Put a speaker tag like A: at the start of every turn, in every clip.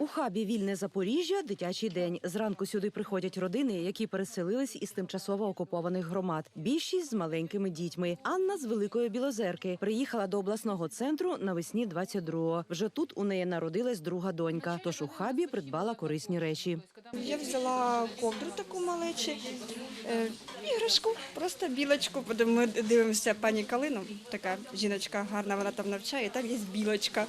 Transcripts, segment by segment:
A: У хабі Вільне Запоріжжя дитячий день. Зранку сюди приходять родини, які переселились із тимчасово окупованих громад. Більшість з маленькими дітьми. Анна з Великої Білозерки приїхала до обласного центру навесні 22-го. Вже тут у неї народилась друга донька. Тож у хабі придбала корисні речі.
B: Я взяла ковдру таку малечі, е, іграшку, просто білочку. Ми дивимося пані Калину, така жіночка гарна, вона там навчає, і там є білочка.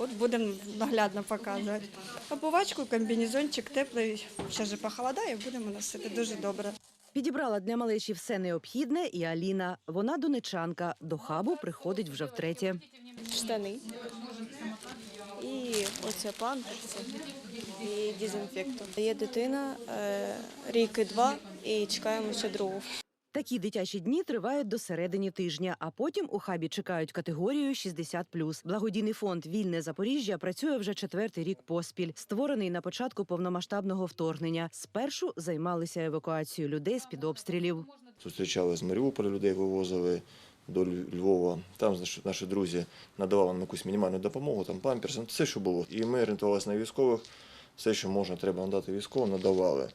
B: От будемо наглядно показувати. Обувачку, комбінезончик теплий, ще ж похолодає, будемо носити дуже добре.
A: Підібрала для малечі все необхідне, і Аліна. Вона донечанка. До хабу приходить вже втретє.
C: штани і оце памперси і дезінфектор. Є дитина, е, рік і два, і чекаємо ще другу.
A: Такі дитячі дні тривають до середини тижня, а потім у хабі чекають категорію 60+. Благодійний фонд Вільне Запоріжжя працює вже четвертий рік поспіль, створений на початку повномасштабного вторгнення. Спершу займалися евакуацією людей з під обстрілів.
D: Зустрічали з Маріуполя людей, вивозили до Львова. Там наші, друзі надавали нам якусь мінімальну допомогу, там памперси, ну, все, що було. І ми орієнтувалися на військових, все, що можна, треба надати військовим, надавали.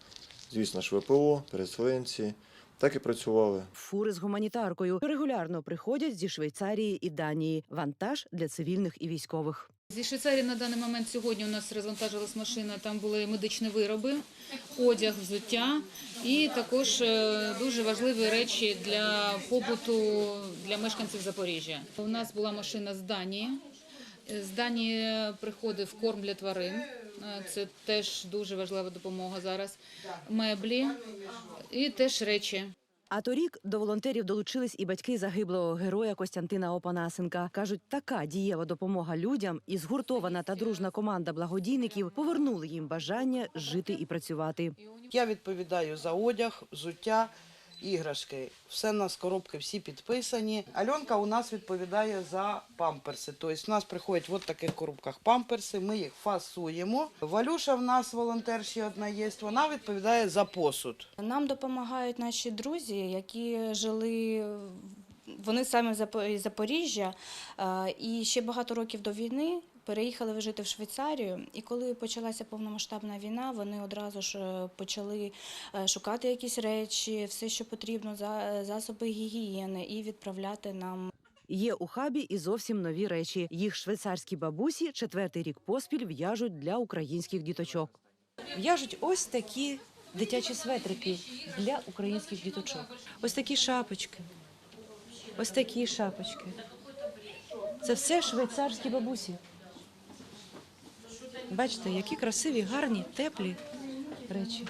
D: Звісно ж, ВПО, переселенці. Так і працювали.
A: Фури з гуманітаркою регулярно приходять зі Швейцарії і Данії. Вантаж для цивільних і військових.
E: Зі Швейцарії на даний момент сьогодні у нас розвантажилась машина. Там були медичні вироби, одяг, взуття і також е, дуже важливі речі для побуту для мешканців Запоріжжя. У нас була машина з Данії. З Данії приходив корм для тварин. Е, Це теж дуже важлива допомога зараз. Меблі і теж речі.
A: А торік до волонтерів долучились і батьки загиблого героя Костянтина Опанасенка. кажуть, така дієва допомога людям і згуртована та дружна команда благодійників повернули їм бажання жити і працювати.
F: Я відповідаю за одяг, взуття, іграшки. Все у нас коробки всі підписані. Альонка у нас відповідає за памперси. Тобто у нас приходять в таких коробках памперси, ми їх фасуємо. Валюша в нас волонтер ще одна є. Вона відповідає за посуд.
G: Нам допомагають наші друзі, які жили. Вони самі з Запо- Запоріжжя, е, і ще багато років до війни переїхали жити в Швейцарію. І коли почалася повномасштабна війна, вони одразу ж е, почали е, шукати якісь речі, все, що потрібно, за- засоби гігієни, і відправляти нам
A: Є у хабі і зовсім нові речі. Їх швейцарські бабусі четвертий рік поспіль в'яжуть для українських діточок.
H: В'яжуть ось такі дитячі светрики для українських діточок. Ось такі шапочки. Ось такі шапочки. Це все швейцарські бабусі. Бачите, які красиві, гарні, теплі речі.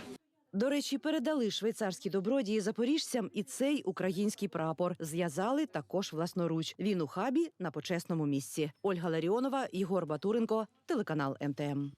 A: До речі, передали швейцарські добродії запоріжцям і цей український прапор. Зв'язали також власноруч. Він у хабі на почесному місці. Ольга Ларіонова, Єгор Батуренко, телеканал МТМ.